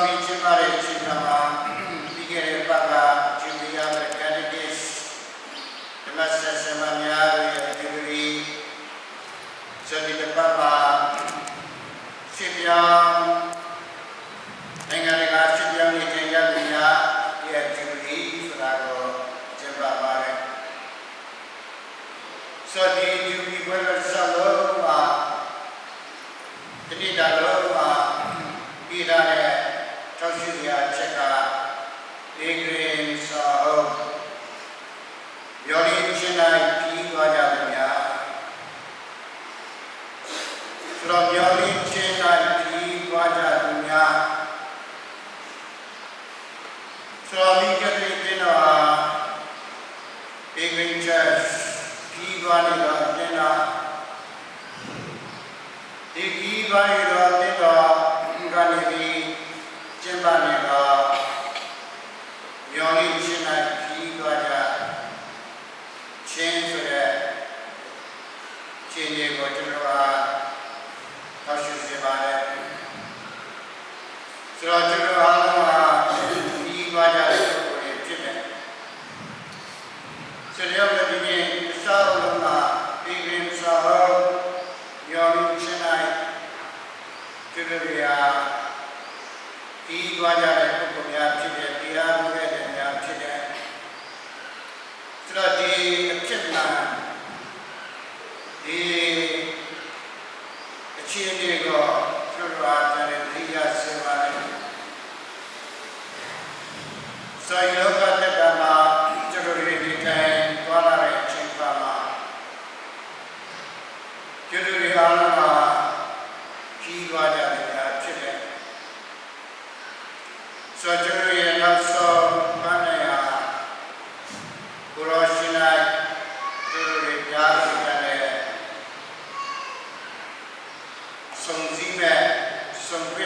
ဆောင်ပြီးကျင်းပတဲ့အချိန်မှာပြီးခဲ့တဲ့ပတ်ကဂျူလီယာမက်ကန်ဒစ်ဓမ္မဆက်ဆံမများရဲ့ဒီဂရီဇန်ဒီပတ်ပါဖြစ်ပြောင်းနိုင်ငံတကာဖြစ်ပြောင်းနေတဲ့ရည်ရည်များရဲ့ဒီဂရီဆိုတာကိုကျင်းပပါတယ်ဆိုဒီဂျူလီဝဲလက်ဆလောပါတတိတာလောပါပြည်တာတဲ့ Plomiowicie kalki kwadratunia. Słowika trytyna. Igwinczas. Kiwani rotyna. Ikiwani rotyna. ဆိုရင်လောကတက်တာမှာကျွန်တော်တို့ဒီတိုင်းသွားလာတဲ့အချိန်ပါမှာကျွန်တော်တို့အားလုံးမှာကြီးသွားကြတာဖြစ်တယ်ဆိုတော့ကျွန်တော်ရဲ့နောက်ဆုံးပန်းနေဟာကိုရောရှိနိုင်ကျွန်တော်တို့ကြားရတဲ့ဆုံးစည်းမဲ့ဆုံးပြ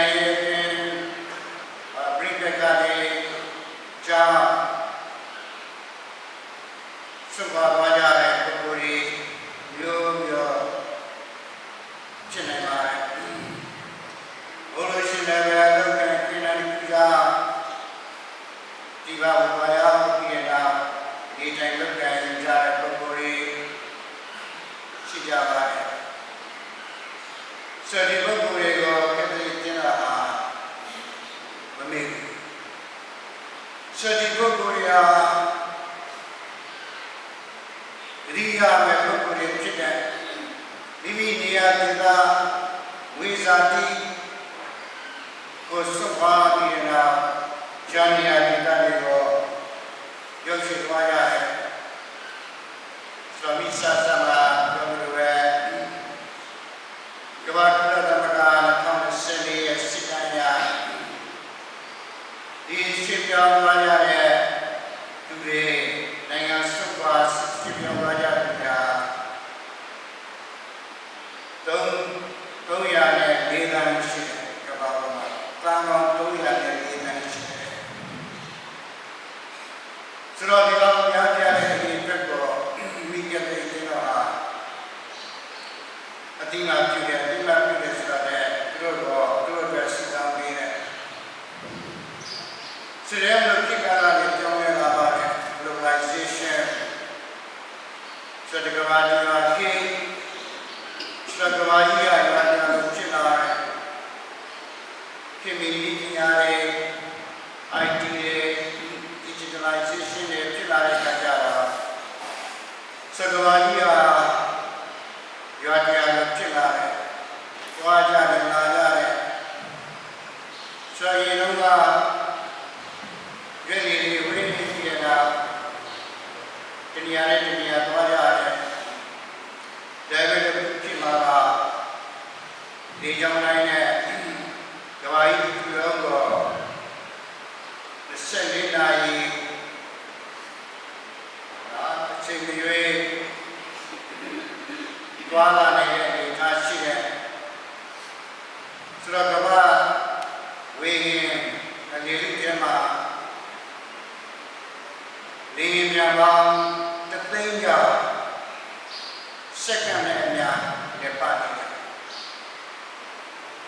စနိုင်ငံရဲ့အတွင်းအပရိပကတွေကြောင့်စွန့်ခွာသွားကြတဲ့ပုဂ္ဂိုလ်တွေမျိုးမျိုးဖြစ်နေပါတယ်ဘုလိုရှင်လည်းပဲလောကနဲ့ပြည်နယ်ပြည်သာဒီဘာဝါယာပြည်နာဒီတိုင်းလောကရင်ကြတဲ့ပုဂ္ဂိုလ်တွေရှိကြပါတယ်ဆိုဒီပုဂ္ဂိုလ်တွေကိုကတိတင်တာဟာမမေ့ဘူးဆိုဒီပုဂ္ဂိုလ်တွေဟာ တတိယမဲ့ပုဂ္ဂိုလ်တွေဖြစ်တဲ့မိမိနေရာဒေသဝိဇာတိကိုစွန့်ခွာပြီးတော့ဂျာနီယာဒေသတွေကိုရောက်ရှိသွားရတယ်ဆိုမိဆာသမပြောလို့ပဲကဘာတူလာသမကာ2014ရဲ့စစ်တမ်းရဒီရှင်းပြောင်းသွားရတဲ့သူတွေ 304တန်းရှိတယ်ကဘာပေါ်မှာတန်ပေါင်း304တန်းရှိတယ်ဆိုတော့ဒီလောက်များပြတဲ့ဒီဘက်ကိုဝိကတေတင်တော့ဟာအတိအကျပြုတယ်အတိအကျပြုတယ်ဆိုတော့လည်းသူတို့တော့သူတို့အတွက်စီတန်းပေးတယ်ဆရာမလို့ဖြစ်ကြတာလည်းကြောင်းလဲလာပါတယ် globalization ဆိုတော့ဒီကဘာဒီမှာ change စတဲ့ကဘာကြီးရရတာလို့ဖြစ်လာတယ်ခင်မီပညာတွေ IT တွေ digitalization တွေဖြစ်လာတဲ့အခါကျတော့စကဘာကြီးဟာရွာတရားလို့ဖြစ်လာတယ်။ကြွားကြတယ်လာကြတယ်။ဆိုရင်တော့ကရွေးနေဝေးနေကြတာတနည်းအားနဲ့တနည်းအားသွားကြတယ်။ဒါပေမဲ့ဖြစ်မှာကဒီကြောင့်နိုင်တဲ့ကဘာကြီးဒီလိုတော့14နာရီအာအ ချိန်မရွေးသွားလာနေတဲ့အနေအထားရှိတဲ့ဆိုတော့ကမ္ဘာဝေဟင်အနေနဲ့ကျမလေယာဉ်များပေါင်းတစ်သိန်းကျော်စက္ကန့်နဲ့အများနဲ့ပတ်နေတယ်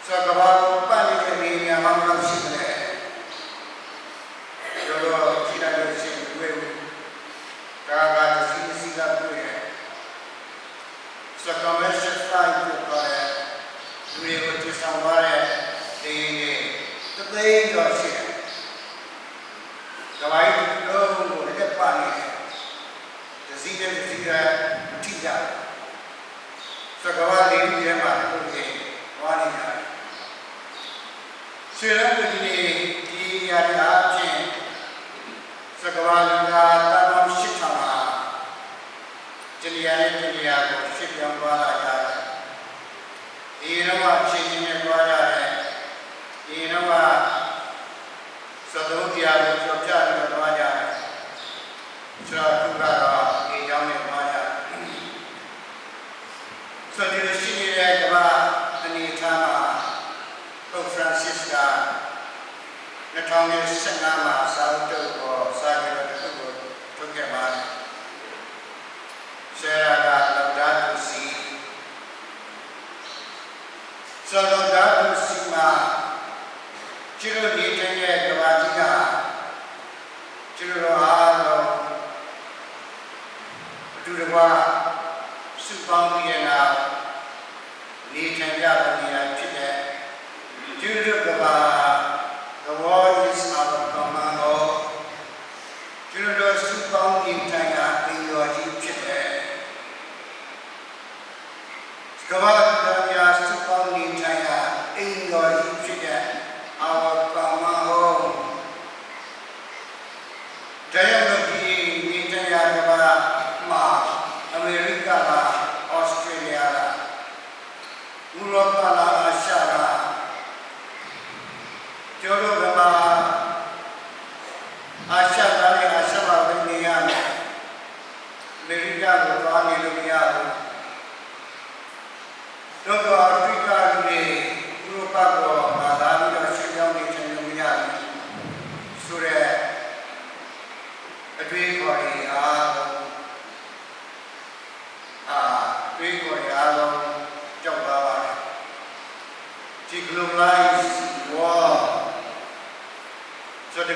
ဆိုတော့ကမ္ဘာကိုပတ်နေတဲ့လေယာဉ်များပေါင်းလောက်ရှိတယ် so commercial flight to para dure ko to samware de ne to de yo shi dawai lo ko le pa ni de si de si ga ti ja so ga wa le ni de ma ko ke wa ni ja ဆွေရံဒီနေ့ဒီရာအချင်းစကဘာလင်္ကာ တာမရှိထမှာတလျာနဲ့တလျာကိုရှင်းပြောင်းသွားလာကြတယ်။ဒီတော့အချင်းချင်းနဲ့သွားကြတယ်။ဒီတော့သဒုတရားကိုကြောက်ကြပြီးသွားကြတယ်။ဆိုတော့သူကတော့ဒီကြောင်းနဲ့သွားကြတယ်။ဆိုတော့ဒီရှိနေတဲ့ကမ္ဘာအနေထားမှာပုပ်ဖရန်စစ်က2015မှာစာအုပ်တုပ်ကိုစာကြည့်တော့သူ့ကိုထုတ်ခဲ့ပါတယ်။ဆရာကလောက်ဒါသူစီ ဆရာလောက်ဒါသူစီမှာကျလိုနေတဲ့ကဘာကြီးကကျလိုအားလုံးအတူတကွစုပေါင်းပြီးရတာနေထိုင်ကြတဲ့နေရာဖြစ်တဲ့ကျလိုကဘာ The world is our command of ကျွန်တော်တို့စုပေါင်းနေထိုင်တာအင်ရောကြီးဖြစ်တယ်။ကမ္ဘာတရားစုပေါင်းနေထိုင်တာအင်ရောကြီးဖြစ်တဲ့ our command of တရားလို့ဒီနေထိုင်ရကမ္ဘာမှာအမေရိကလားဩစတြေးလျလားဥရောပလားအာရှလား ကျော်တို့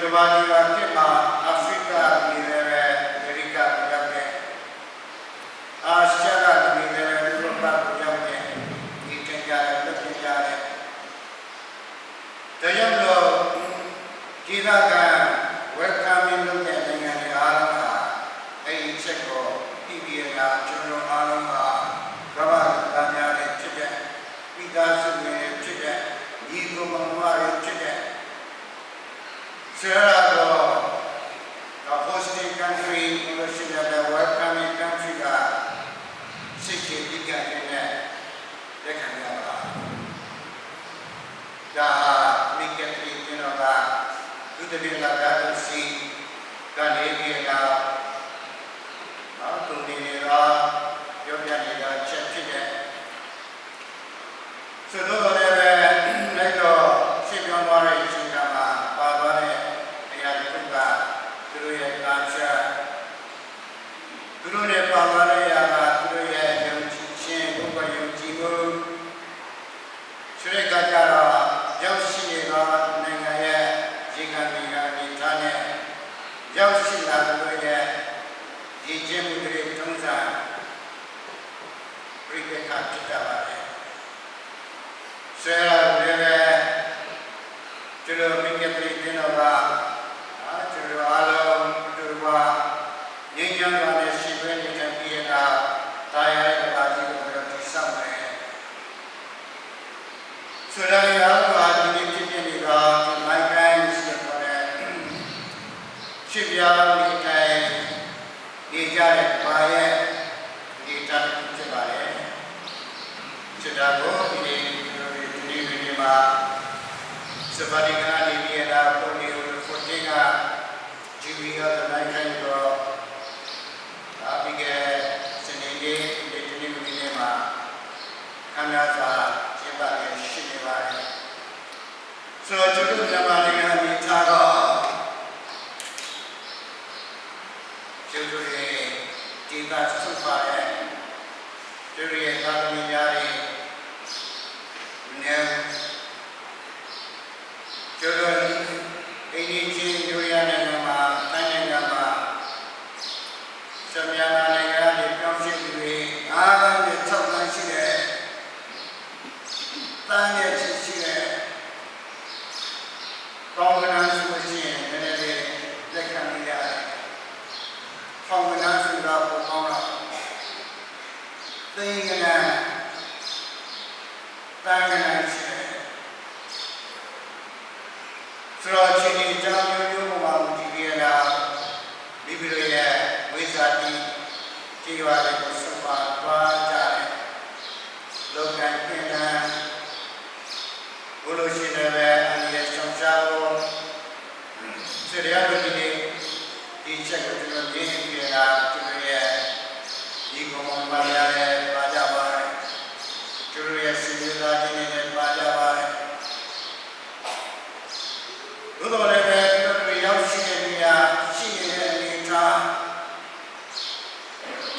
యజమాని గారికి Sera breve, ce lo minchia tritino va, ce lo alo, ce lo va, yin yang va ne si veni che piena, tai ai va di lo vero ti samme. Sera le alba di minchia pieni va, che mai mai si è pare, ci via mi tai, di giare paie, di tanto ci pare. Sera go, မှာစပါဒီကနာနေပြီးတာပုံနေလို့ကိုတင်ကဂျီဗီရတဲ့နိုင်ငံတော့အပိကစနေနေ့ဒီတနေ့မင်းမှာခန္ဓာသာကျင့်ပါလေရှိနေပါတယ်ဆိုတော့ကျွန်တော်မြန်မာနိုင်ငံမှာထားတော့ကျေးဇူးတင်ဒီကစုပါရဲ့ဒီရဲ့သာသမီများ gören ရွာတွေကိုစွန့်ခွာသွားကြတယ်လုပ်ငန်းပြင်တာဘုလိုရှိနေပဲအန္တရာယ်ဆောင်ရှားဖို့စေရတို့ဒီနေ့ဒီချက်ကိုကျွန်တော်မြင်နေတာကျွန်တော်ရဲ့ဒီကောင်မပါရ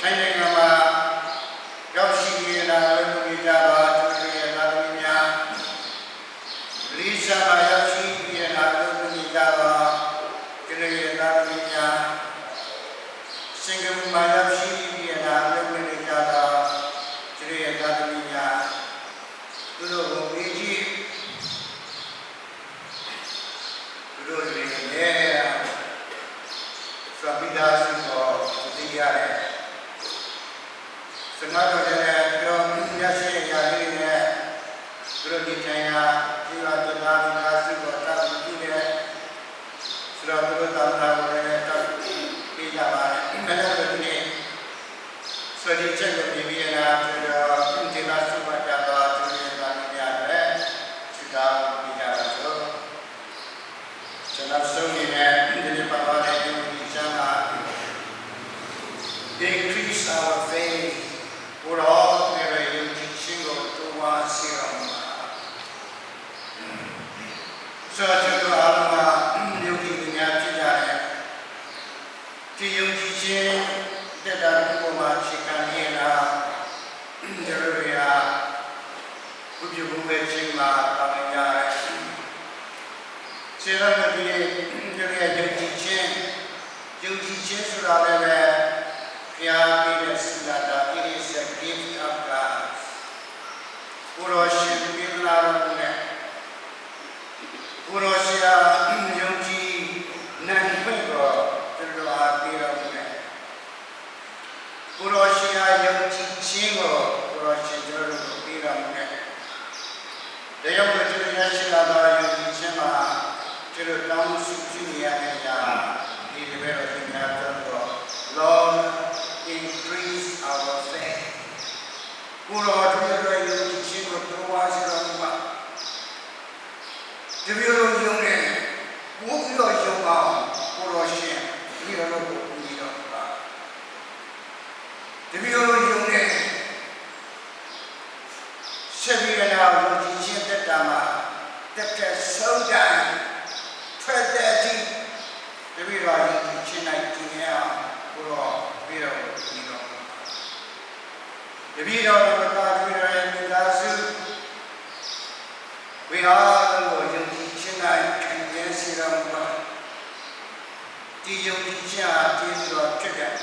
and Apesar de တည်ယုံကြည်ခြင်းတက်တာဒီပေါ်မှာအခြေခံရတာကျတော်တွေဟာဘုပြဘုမဲ့ခြင်းမှာပါမကြရဲစေရမတိရဲ့ကျတော်ရဲ့ယုံကြည်ခြင်းယုံကြည်ခြင်းဆိုတာလည်းပဲဘုရားပေးတဲ့စူလာတာ it is a gift of God ဘုရောရှင်ပြေလာတော်နဲ့ဘုရောရှင် ကိုရောရှင်အားယုံကြည်ခြင်းကိုကိုရောရှင်ကျွန်တော်တို့ပေးတော်မူတဲ့။ဒါကြောင့်ကျွန်တော်ရရှိလာသောယုံကြည်ခြင်းမှာကျွန်တော်တောင်းဆုပြုနေရတဲ့ညာဒီလိုပဲတော့ဒီများကျွန်တော် Lord increase our faith ။ကိုရောတို့ရဲ့ယုံကြည်ခြင်းကိုတိုးပွားစေတော်မူပါ။ဒီလိုလိုယုံနေဘုရားယုံအောင်ကိုရောရှင်ဒီလိုလိုကိုပြီးတော့ပါ တပည့်တော်တို့ယုံတဲ့ဆက်ပြီးတော့ယုံကြည်ခြင်းတက်တာမှာတက်တဲ့ဆုံးတိုင်းထွက်တဲ့အထိတပည့်တော်ယုံကြည်ခြင်း၌ကျင်ရအောင်ဘုရားပြီးတော့ပြီးတော့တပည့်တော်တို့ကတပည့်တော်ရဲ့မိသားစုဝိဟာရကိုယုံကြည်ခြင်း၌ခံရစေတော်မူပါဒီယုံကြည်ခြင်းအကျဉ်းတော်ဖြစ်တဲ့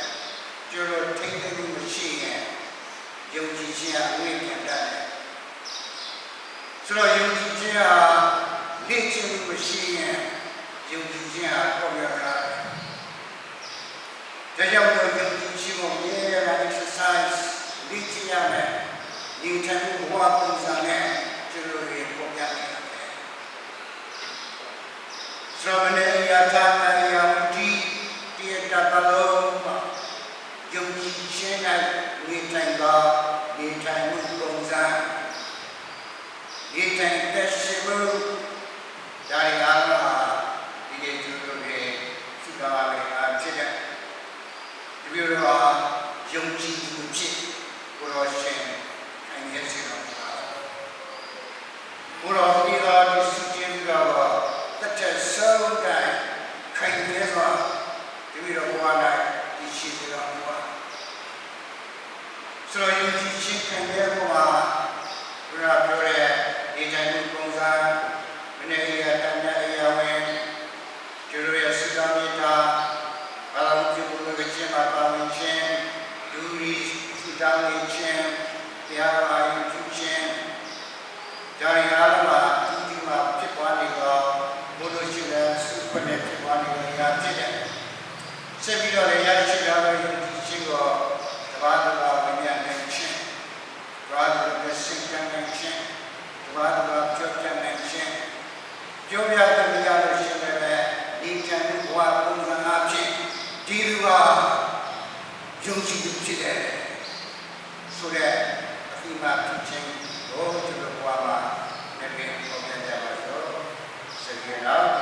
ကျွန်တော်ထိတ်သိမ်းမှုမရှိရင်ယုံကြည်ခြင်းအဝိညာဉ်တတ်တယ်ဆိုတော့ယုံကြည်ခြင်းဟာလေ့ကျင့်မှုမရှိရင်ယုံကြည်ခြင်းဟာပေါ်ရတာဒါကြောင့်မို့ယုံ ကြည်ခြင်းကိုမြဲရတဲ့ exercise လေ့ကျင့်ရမယ်ဒီထက်ဘဝပုံစံနဲ့ကျွန်တော်တွေပေါ်ပြနေတယ်သရမဏေယထာမယံဒီတိတတလုံးမှာ ယုံကြည်ခြင်း၌နေထိုင်သောနေထိုင်မှုပုံစံနေထိုင်တဲ့ရှိမှုဒါရီအားလုံးဟာဒီနေ့သူတို့ရဲ့သုတဝါလေးအားဖြစ်တဲ့ဒီလိုတော့ယုံကြည်မှုဖြစ်ကိုရောရှင်ခံရစေတော်ပါ ကိုရောဒီတော် ဆက်ပြီးတော့လည်းရရှိလာလို့ယုံကြည်ခြင်းကိုတပါးတပါးဝိညာဉ်နဲ့ခြင်းဘရာဒ်ရဲ့စိတ်ကံနဲ့ခြင်းတပါးတပါးကြောက်ကြံနဲ့ခြင်းပြောပြတဲ့မိသားစုရှင်တွေလည်းဒီချမ်းဘဝပုံစံအဖြစ်ဒီလူဟာယုံကြည်သူဖြစ်တယ်ဆိုတဲ့အပြီးမှဖြစ်ခြင်းကိုကျွန်တော်ဘဝမှာနေပြီးပေါ်ပြကြပါတော့ဆက်ကြရအောင်